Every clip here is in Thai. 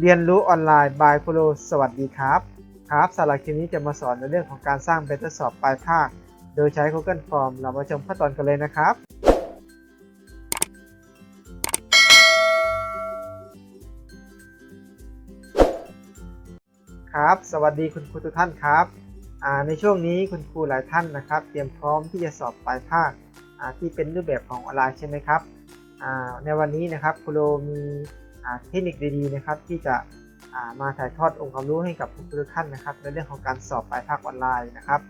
เรียนรู้ออนไลน์ by โ o โลสวัสดีครับครับสำหรับคลิปนี้จะมาสอนในเรื่องของการสร้าง Better สอบปลายภาค โดยใช้ Google Form เรามาชมขั้นตอนกันเลยนะครับ ครับ สวัสดีคุณครูทุกท่านครับในช่วงนี้คุณครูหลายท่านนะครับ เตรียมพร้อมที่จะสอบปลายภาคที่เป็นรูปแบบของออนไลน์ใช่ไหมครับในวันนี้นะครับครูโรมี เทคนิคดีๆนะครับที่จะามาถ่ายทอดองค์ความรู้ให้กับคุณครูทุกท่านนะครับ ในเรื่องของการสอบปลายภาคออนไลน์นะครับ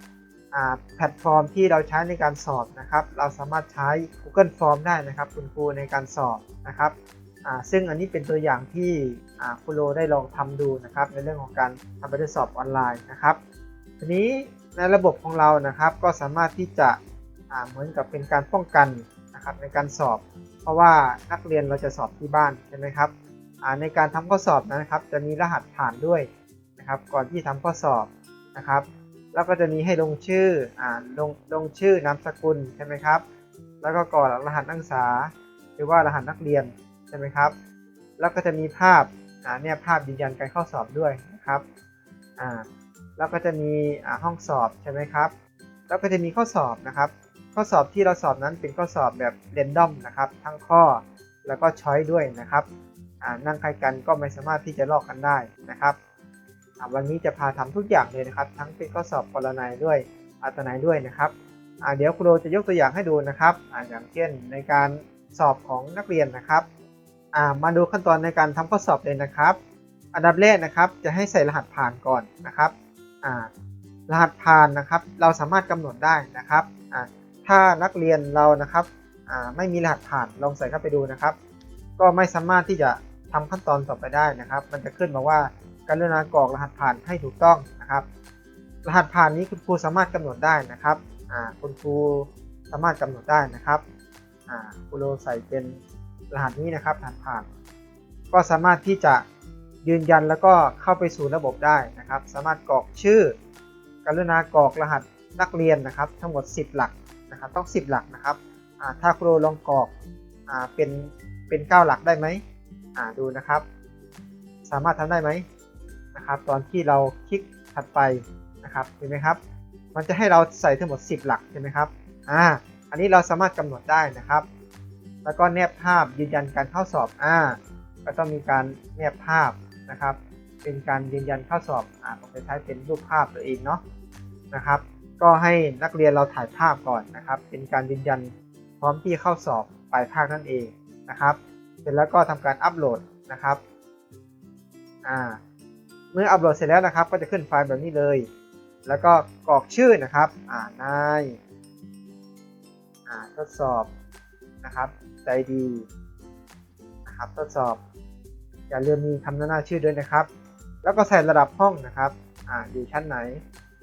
แพลตฟอร์มที่เราใช้ในการสอบนะครับ เราสามารถใช้ Google Form ได้นะครับคุณครูในการสอบนะครับซึ่งอันนี้เป็นตัวอย่างที่ครูโรได้ลองทำดูนะครับ ในเรื่องของการทำแบบทดสอบออนไลน์นะครับ ทีนี้ในระบบของเรานะครับก็สามารถที่จะเหมือนกับเป็นการป้องกันนะครับในการสอบ เพราะว่านักเรียนเราจะสอบที่บ้านใช่ไหมครับ ในการทำข้อสอบนะครับ จะมีรหัสผ่านด้วยนะครับ ก่อนที่ทำข้อสอบนะครับ แล้วก็จะมีให้ลงชื่ออ่าลงลงชื่อนามสกุลใช่ไหมครับ แล้วก็กรอกรหัสนักศึกษา หรือว่ารหัสนักเรียนใช่ไหมครับ แล้วก็จะมีภาพอ่าเนี่ยภาพยืนยันการเข้าสอบด้วยนะครับอ่าแล้วก็จะมีอ่าห้องสอบใช่ไหมครับ แล้วก็จะมีข้อสอบนะครับ ข้อสอบที่เราสอบนั้นเป็นข้อสอบแบบเรนดอมนะครับ ทั้งข้อแล้วก็ช้อยด้วยนะครับ นั่งใครกันก็ไม่สามารถที่จะลอกกันได้นะครับวันนี้จะพาทำทุกอย่างเลยนะครับ ทั้งเป็นข้อสอบปรนัยด้วยอัตนัยด้วยนะครับเดี๋ยวครูจะยกตัวอย่างให้ดูนะครับออย่างเช่นในการสอบของนักเรียนนะครับมาดูขั้นตอนในการทำข้อสอบเลยนะครับ อันดับแรกนะครับจะให้ใส่รหัสผ่านก่อนนะครับรหัสผ่านนะครับ เราสามารถกำหนดได้นะครับถ้านักเรียนเรานะครับไม่มีรหัสผ่านลองใส่เข้าไปดูนะครับ ก็ไม่สามารถที่จะทำขั้นตอนต่อไปได้นะครับ มันจะขึ้นมาว่าการุณากรอกรหัสผ่านให้ถูกต้องนะครับ รหัสผ่านนี้คุณครูสามารถกำหนดได้นะครับอ่าคุณครูสามารถกำหนดได้นะครับอ่าครูโรใส่เป็นรหัสนี้นะครับผ่านผ่าน ก็สามารถที่จะยืนยันแล้วก็เข้าไปสู่ระบบได้นะครับ สามารถกรอกชื่อ กรุณากรอกรหัสนักเรียนนะครับ ทั้งหมด 10 หลักนะครับ ต้อง 10 หลักนะครับอ่าถ้าครูลองกรอกอ่าเป็น เป็น 9 หลักได้ไหมอ่าดูนะครับ สามารถทำได้ไหมนะครับ ตอนที่เราคลิกถัดไปนะครับเห็นไหมครับ มันจะให้เราใส่ทั้งหมด 10 หลักใช่ไหมครับอ่าอันนี้เราสามารถกำหนดได้นะครับ แล้วก็แนบภาพยืนยันการเข้าสอบอ่าก็ต้องมีการแนบภาพนะครับ เป็นการยืนยันเข้าสอบอ่าผมจะใช้เป็นรูปภาพตัวเองเนาะนะครับ ก็ให้นักเรียนเราถ่ายภาพก่อนนะครับ เป็นการยืนยันพร้อมที่เข้าสอบปลายภาคนั่นเอง นะครับ เสร็จแล้วก็ทำการอัปโหลดนะครับอ่าเมื่ออัปโหลดเสร็จแล้วนะครับ ก็จะขึ้นไฟล์แบบนี้เลย แล้วก็กรอกชื่อนะครับอ่านายอ่าทดสอบนะครับใจดีนะครับทดสอบ อย่าลืมมีคำแนะนำชื่อด้วยนะครับ แล้วก็ใส่ระดับห้องนะครับอ่าอยู่ชั้นไหน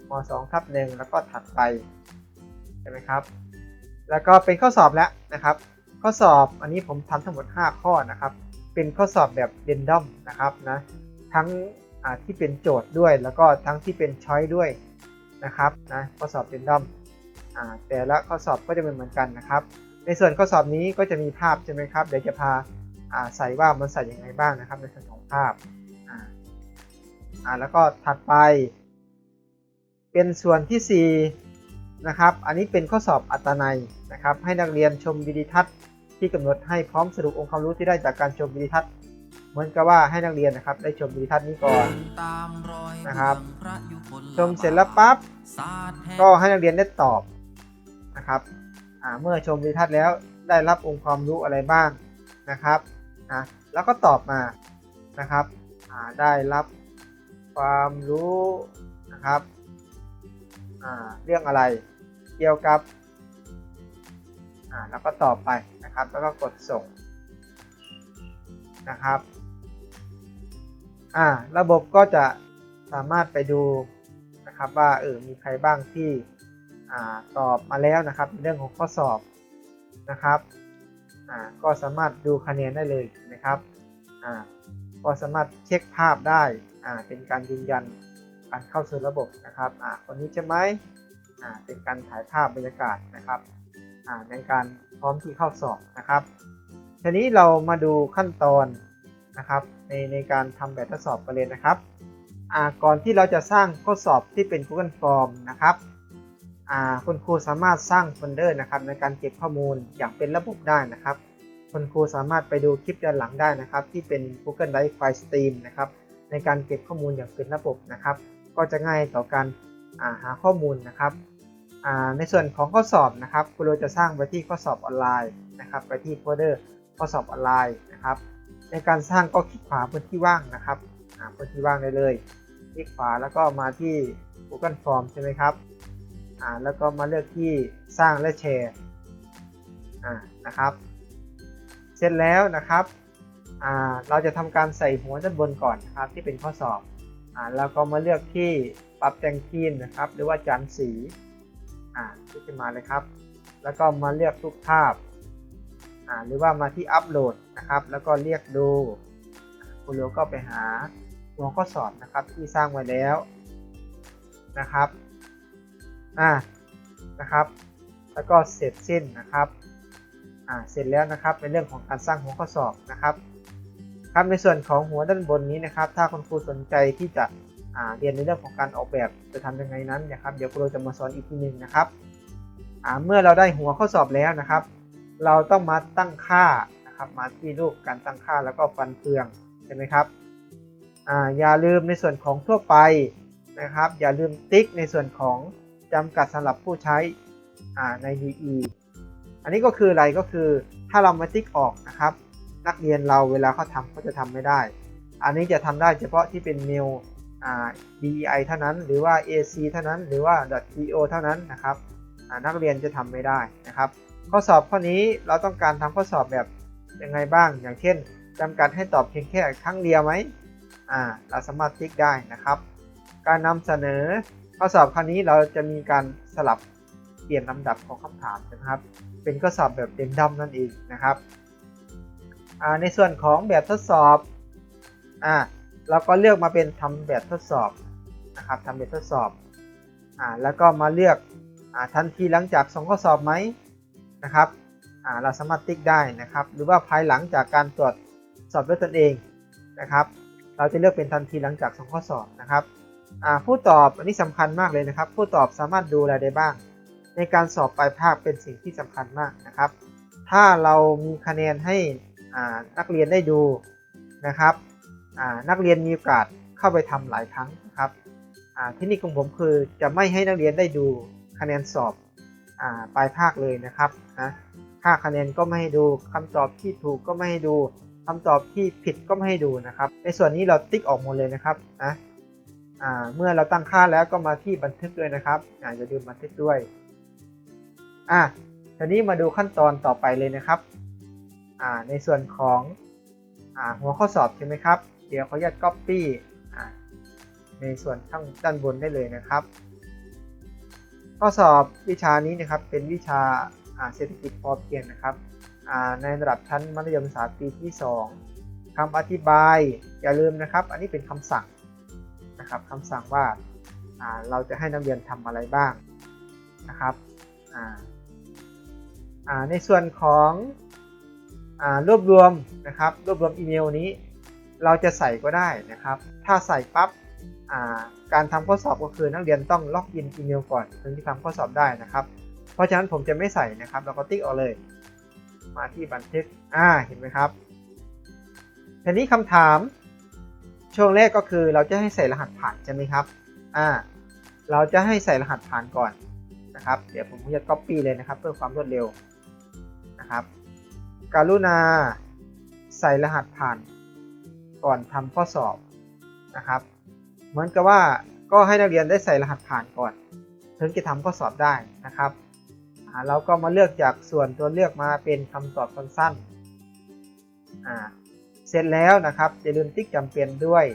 ม2ทับหนึ่งแล้วก็ถัดไปใช่ไหมครับ แล้วก็เป็นข้อสอบแล้วนะครับ ข้อสอบอันนี้ผมทำทั้งหมด 5 ข้อนะครับ เป็นข้อสอบแบบเรนดอมนะครับนะทั้งที่เป็นโจทย์ด้วย แล้วก็ทั้งที่เป็นช้อยด้วยนะครับนะข้อสอบเรนดอมแต่ละข้อสอบก็จะไม่เหมือนกันนะครับ ในส่วนข้อสอบนี้ก็จะมีภาพใช่ไหมครับเดี๋ยวจะพาใส่ว่ามันใส่ยังไงบ้างนะครับ ในส่วนของภาพาาแล้วก็ถัดไป เป็นส่วนที่4นะครับ อันนี้เป็นข้อสอบอัตนัยนะครับ ให้นักเรียนชมวิดีทัศน์ ที่กำหนดให้พร้อมสรุปองค์ความรู้ที่ได้จากการชมวิดีทัศน์เหมือนกับว่าให้นักเรียนนะครับ ได้ชมวิดีทัศน์นี้ก่อนนะครับ ชมเสร็จแล้วปั๊บก็ให้นักเรียนได้ตอบนะครับอ่าเมื่อชมวิดีทัศน์แล้วได้รับองค์ความรู้อะไรบ้างนะครับนะแล้วก็ตอบมานะครับอ่าได้รับความรู้นะครับอ่าเรื่องอะไรเกี่ยวกับ อ่าแล้วก็ตอบไปนะครับ แล้วก็กดส่งนะครับอ่าระบบก็จะสามารถไปดูนะครับว่าเออมีใครบ้างที่อ่าตอบมาแล้วนะครับในเรื่องของข้อสอบนะครับอ่าก็สามารถดูคะแนนได้เลยนะครับอ่าก็สามารถเช็คภาพได้อ่าเป็นการยืนยันการเข้าสู่ระบบนะครับอ่าคนนี้ใช่ไหมอ่าเป็นการถ่ายภาพบรรยากาศนะครับ ในการพร้อมที่เข้าสอบนะครับ ทีนี้เรามาดูขั้นตอนนะครับในในการทำแบบทดสอบกันเลยนะครับก่อนที่เราจะสร้างข้อสอบที่เป็น Google Form นะครับคุณครูสามารถสร้างโฟลเดอร์นะครับในการเก็บข้อมูลอย่างเป็นระบบได้นะครับ คุณครูสามารถไปดูคลิปย้อนหลังได้นะครับ ที่เป็น Google Drive File Stream นะครับในการเก็บข้อมูลอย่างเป็นระบบนะครับ ก็จะง่ายต่อการาหาข้อมูลนะครับ ในส่วนของข้อสอบนะครับครูโรจะสร้างไปที่ข้อสอบออนไลน์นะครับ ไปที่โฟลเดอร์ข้อสอบออนไลน์นะครับ ในการสร้างก็คลิกขวาพื้นที่ว่างนะครับหาพื้นที่ว่างได้เลย คลิกขวาแล้วก็มาที่ Google Form ใช่ไหมครับอ่าแล้วก็มาเลือกที่สร้างและแชร์อ่านะครับ เสร็จแล้วนะครับอ่าเราจะทำการใส่หัวด้านบนก่อนนะครับที่เป็นข้อสอบอ่าแล้วก็มาเลือกที่ปรับแต่งทีมนะครับ หรือว่าจานสี อ่าที่ขึ้นมาเลยครับ แล้วก็มาเลือกทุกภาพอ่าหรือว่ามาที่อัปโหลดนะครับ แล้วก็เรียกดูคุณโลก็ไปหาหัวข้อสอบนะครับที่สร้างไว้แล้วนะครับอ่านะครับ แล้วก็เสร็จสิ้นนะครับอ่าเสร็จแล้วนะครับในเรื่องของการสร้างหัวข้อสอบนะครับครับในส่วนของหัวด้านบนนี้นะครับ ถ้าคุณครูสนใจที่จะ เรียนในเรื่องของการออกแบบจะทำยังไงนั้นนะครับเดี๋ยวครูจะมาสอนอีกทีหนึ่งนะครับเมื่อเราได้หัวข้อสอบแล้วนะครับ เราต้องมาตั้งค่านะครับมาที่รูปการตั้งค่าแล้วก็ฟันเฟืองใช่ไหมครับออย่าลืมในส่วนของทั่วไปนะครับ อย่าลืมติ๊กในส่วนของจำกัดสำหรับผู้ใช้ใน DE อันนี้ก็คืออะไรก็คือถ้าเรามาติ๊กออกนะครับ นักเรียนเราเวลาเขาทำเขาจะทำไม่ได้ อันนี้จะทำได้เฉพาะที่เป็น mail อ่า DEI เท่านั้น หรือว่า AC เท่านั้น หรือว่า .to เท่านั้นนะครับนักเรียนจะทำไม่ได้นะครับ ข้อสอบข้อนี้เราต้องการทำข้อสอบแบบยังไงบ้าง อย่างเช่นจำกัดให้ตอบเพียงแค่ครั้งเดียวไหมเราสามารถติ๊กได้นะครับ การนำเสนอข้อสอบครั้นี้เราจะมีการสลับเปลี่ยนลำดับของคำถามนะครับ เป็นข้อสอบแบบเต็มดำนั่นเองนะครับในส่วนของแบบทดสอบอ่า เราก็เลือกมาเป็นทำแบบทดสอบนะครับทำแบบทดสอบอ่าแล้วก็มาเลือกอ่าทันทีหลังจากส่งข้อสอบไหมนะครับอ่าเราสามารถติ๊กได้นะครับ หรือว่าภายหลังจากการตรวจสอบด้วยตนเองนะครับ เราจะเลือกเป็นทันทีหลังจากส่งข้อสอบนะครับอ่าผู้ตอบอันนี้สำคัญมากเลยนะครับ ผู้ตอบสามารถดูอะไรได้บ้าง ในการสอบปลายภาคเป็นสิ่งที่สำคัญมากนะครับ ถ้าเรามีคะแนนให้อ่านักเรียนได้ดูนะครับ นักเรียนมีโอกาสเข้าไปทำหลายครั้งนะครับอ่าเทคนิคของผมคือจะไม่ให้นักเรียนได้ดูคะแนนสอบอปลายภาคเลยนะครับนะค่าคะแนนก็ไม่ให้ดูคำตอบที่ถูกก็ไม่ให้ดูคำตอบที่ผิดก็ไม่ให้ดูนะครับ ในส่วนนี้เราติ๊กออกหมดเลยนะครับนะเมื่อเราตั้งค่าแล้วก็มาที่บันทึกด้วยนะครับอาอย่าลืมบันทึกด้วยอะทีนี้มาดูขั้นตอนต่อไปเลยนะครับในส่วนของอหัวข้อสอบใช่ไหมครับ ดี๋ยวขออนุญาต copy ในส่วนข้างด้านบนได้เลยนะครับ ข้อสอบวิชานี้นะครับเป็นวิชาเศรษฐกิจพอเพียงนะครับในระดับชั้นมัธยมศึกษาปีที่ 2คำอธิบายอย่าลืมนะครับ อันนี้เป็นคำสั่งนะครับคำสั่งว่าเราจะให้นักเรียนทำอะไรบ้างนะครับในส่วนของรวบรวมนะครับรวบรวมอีเมลนี้ เราจะใส่ก็ได้นะครับ ถ้าใส่ปั๊บการทำข้อสอบก็คือนักเรียนต้องล็อกอินอีเมลก่อนถึงจะทำข้อสอบได้นะครับ เพราะฉะนั้นผมจะไม่ใส่นะครับ เราก็ติ๊กออกเลย มาที่บันทึกอ่าเห็นไหมครับทีนี้คำถามช่วงแรกก็คือเราจะให้ใส่รหัสผ่านใช่ไหมครับอ่าเราจะให้ใส่รหัสผ่านก่อนนะครับ เดี๋ยวผมจะ copy เลยนะครับ เพื่อความรวดเร็วนะครับ การุณาใส่รหัสผ่าน ก่อนทำข้อสอบนะครับ เหมือนกับว่าก็ให้นักเรียนได้ใส่รหัสผ่านก่อน ถึงจะทำข้อสอบได้นะครับเราก็มาเลือกจากส่วนตัวเลือกมาเป็นคำตอบสั้นๆเสร็จแล้วนะครับอย่าลืมติ๊กจำเป็นด้วย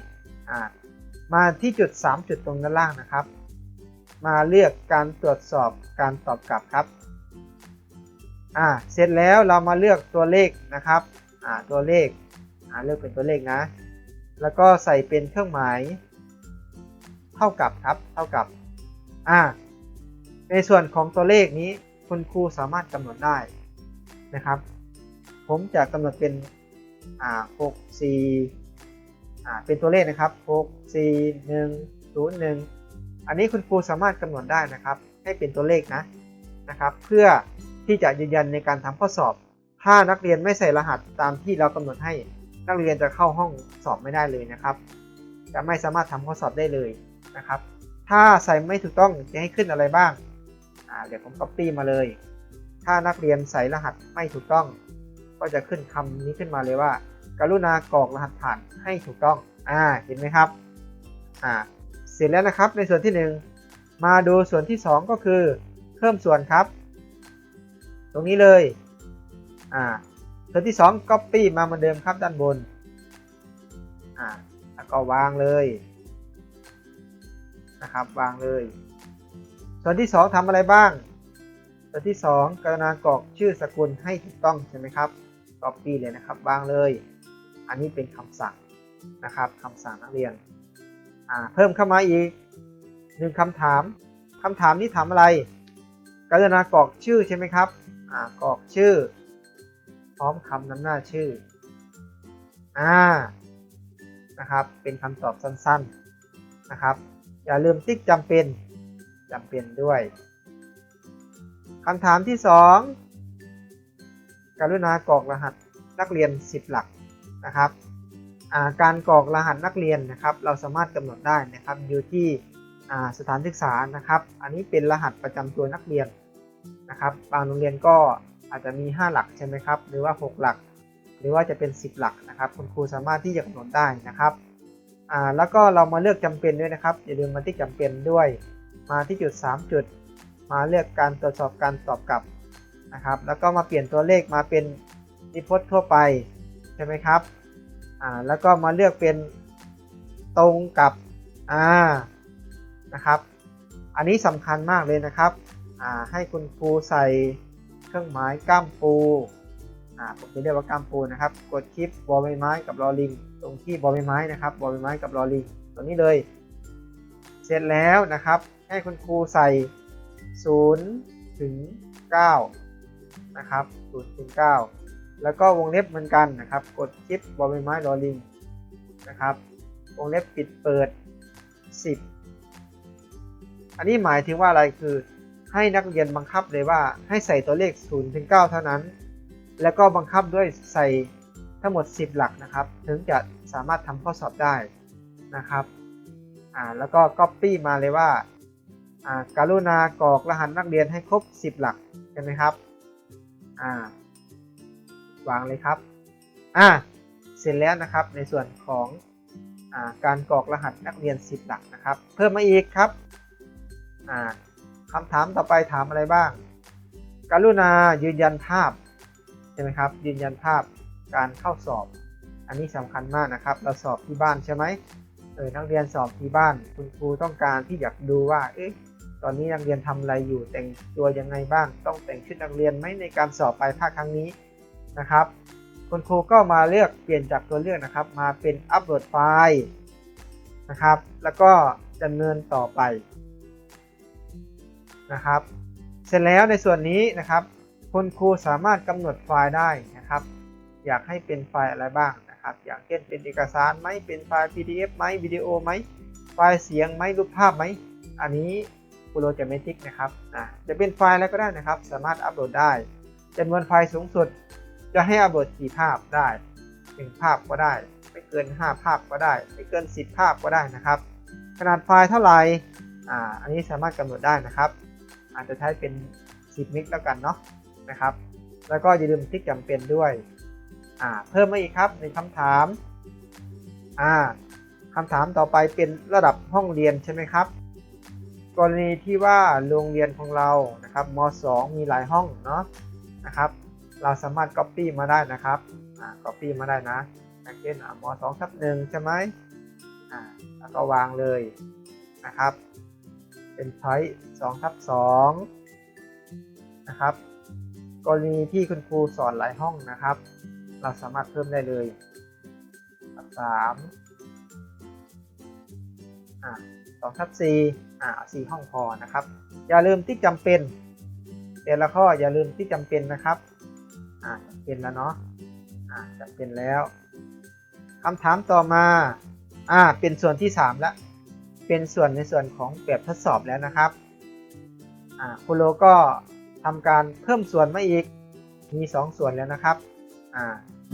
มาที่จุด 3 จุดตรงด้านล่างนะครับ มาเลือกการตรวจสอบการตอบกลับครับเสร็จแล้วเรามาเลือกตัวเลขนะครับตัวเลข เลือกเป็นตัวเลขนะ แล้วก็ใส่เป็นเครื่องหมาย เท่ากับครับ เท่ากับ อ่า ในส่วนของตัวเลขนี้คุณครูสามารถกำหนดได้นะครับ ผมจะกำหนดเป็น อ่าหกสี่อ่า เป็นตัวเลขนะครับหกสี่หนึ่งศูนย์หนึ่งอันนี้คุณครูสามารถกำหนดได้นะครับ ให้เป็นตัวเลขนะนะครับ เพื่อที่จะยืนยันในการทำข้อสอบ ถ้านักเรียนไม่ใส่รหัสตามที่เรากำหนดให้ นักเรียนจะเข้าห้องสอบไม่ได้เลยนะครับ จะไม่สามารถทำข้อสอบได้เลยนะครับ ถ้าใส่ไม่ถูกต้องจะให้ขึ้นอะไรบ้างอ่าเดี๋ยวผม copy มาเลย ถ้านักเรียนใส่รหัสไม่ถูกต้อง ก็จะขึ้นคำนี้ขึ้นมาเลยว่า กรุณากรอกรหัสผ่านให้ถูกต้องอ่าเห็นไหมครับอ่าเสร็จแล้วนะครับในส่วนที่ 1 มาดูส่วนที่ 2 ก็คือเพิ่มส่วนครับ ตรงนี้เลยอ่า ส่วนที่ 2 copy มาเหมือนเดิมครับด้านบน อ่าแล้วก็วางเลยนะครับวางเลย ส่วนที่ 2ทำอะไรบ้าง ส่วนที่ 2 กรุณากรอกชื่อสกุลให้ถูกต้องใช่ไหมครับ copy เลยนะครับวางเลย อันนี้เป็นคำสั่งนะครับคำสั่งนักเรียน อ่าเพิ่มเข้ามาอีกหนึ่งคำถามคำถามนี้ถามอะไรกรุณากรอกชื่อใช่ไหมครับ อ่ากรอกชื่อ พร้อมคำนำหน้าชื่ออ่านะครับ เป็นคำตอบสั้นๆนะครับ อย่าลืมติ๊กจำเป็นจำเป็นด้วยคำถามที่ 2 กรุณากรอกรหัสนักเรียน 10 หลักนะครับการกรอกรหัสนักเรียนนะครับ เราสามารถกำหนดได้นะครับอยู่ที่สถานศึกษานะครับ อันนี้เป็นรหัสประจำตัวนักเรียนนะครับ บางโรงเรียนก็ อาจจะมี 5 หลักใช่ไหมครับ หรือว่า 6 หลัก หรือว่าจะเป็น 10 หลักนะครับ คุณครูสามารถที่จะกำหนดได้นะครับแล้วก็เรามาเลือกจำเป็นด้วยนะครับ อย่าลืมมาที่จำเป็นด้วย มาที่จุด 3 จุด มาเลือกการตรวจสอบการตอบกลับนะครับ แล้วก็มาเปลี่ยนตัวเลขมาเป็นนิพจน์ทั่วไปใช่ไหมครับอ่าแล้วก็มาเลือกเป็นตรงกับอ่านะครับ อันนี้สำคัญมากเลยนะครับอ่าให้คุณครูใส่ เครื่องหมายก้ามปูอ่าผมจะเรียกว่าก้ามปูนะครับ กดคลิปบอใบไม้กับลอลิง ตรงที่บอใบไม้นะครับบอใบไม้กับลอลิงตรงนี้เลย เสร็จแล้วนะครับ ให้คุณครูใส่ 0 ถึง 9 นะครับ0ถึง 9 แล้วก็วงเล็บเหมือนกันนะครับ กดชิปบอลใบไม้ลอลิงนะครับ วงเล็บปิดเปิด 10 อันนี้หมายถึงว่าอะไรคือ ให้นักเรียนบังคับเลยว่าให้ใส่ตัวเลข0ถึง9เท่านั้น แล้วก็บังคับด้วยใส่ทั้งหมด 10 หลักนะครับ ถึงจะสามารถทำข้อสอบได้นะครับอ่าแล้วก็ Copy มาเลยว่าอ่าการุณากรอกรหัสนักเรียนให้ครบ 10 หลักใช่ไหมครับอ่าวางเลยครับอ่าเสร็จแล้วนะครับในส่วนของอาการกรอกรหัสนักเรียน 10 หลักนะครับ เพิ่มมาอีกครับอ่า คำถามต่อไปถามอะไรบ้าง กรุณายืนยันภาพใช่ไหมครับ ยืนยันภาพการเข้าสอบ อันนี้สำคัญมากนะครับ เราสอบที่บ้านใช่ไหมเออนักเรียนสอบที่บ้าน คุณครูต้องการที่อยากดูว่า เอ๊ะ ตอนนี้นักเรียนทำอะไรอยู่ แต่งตัวยังไงบ้าง ต้องแต่งชุดนักเรียนไหมในการสอบปลายภาคครั้งนี้นะครับ คุณครูก็มาเลือกเปลี่ยนจากตัวเลือกนะครับ มาเป็นอัปโหลดไฟล์นะครับ แล้วก็ดำเนินต่อไป นะครับ เสร็จแล้วในส่วนนี้นะครับ คุณครูสามารถกำหนดไฟล์ได้นะครับ อยากให้เป็นไฟล์อะไรบ้างนะครับ อย่ากเช่นเป็นเอกสารไหมเป็นไฟล์ PDF ไหมวิดีโอไหมไฟล์เสียงไหมรูปภาพไหมอันนี้ครูโรจะไม่ติ๊กนะครับอ่าจะเป็นไฟล์อะไรก็ได้นะครับ สามารถอัปโหลดได้จำนวนไฟล์สูงสุด จะให้อัปโหลดกี่ภาพได้1ภาพก็ได้ ไม่เกิน 5 ภาพก็ได้ ไม่เกิน 10 ภาพก็ได้นะครับ ขนาดไฟล์เท่าไหร่อ่าอันนี้สามารถกำหนดได้นะครับ อาจจะใช้เป็น 10 มิกแล้วกันเนาะนะครับ แล้วก็อย่าลืมติ๊กจำเป็นด้วยอ่าเพิ่มมาอีกครับในคำถามอ่าคำถามต่อไปเป็นระดับห้องเรียนใช่ไหมครับ กรณีที่ว่าโรงเรียนของเรานะครับม .2 มีหลายห้องเนาะนะครับ เราสามารถ Copy มาได้นะครับอ่า Copy มาได้นะอย่างเช่นมสองทับหนึ่งใช่ไหมอ่าแล้วก็วางเลยนะครับ เป็นช้อยสองทับสองนะครับ กรณีที่คุณครูสอนหลายห้องนะครับ เราสามารถเพิ่มได้เลยสามอ่าสองทับสี่อ่าสี่ห้องพอนะครับ อย่าลืมที่จำเป็นแต่ละข้ออย่าลืมที่จำเป็นนะครับอ่าเป็นแล้วเนาะอ่าอ่าจำเป็นแล้วคำถามต่อมาอ่าเป็นส่วนที่3แล้ว เป็นส่วนในส่วนของแบบทดสอบแล้วนะครับอ่าคุณโลก็ทำการเพิ่มส่วนมาอีกมี 2 ส่วนแล้วนะครับอ่า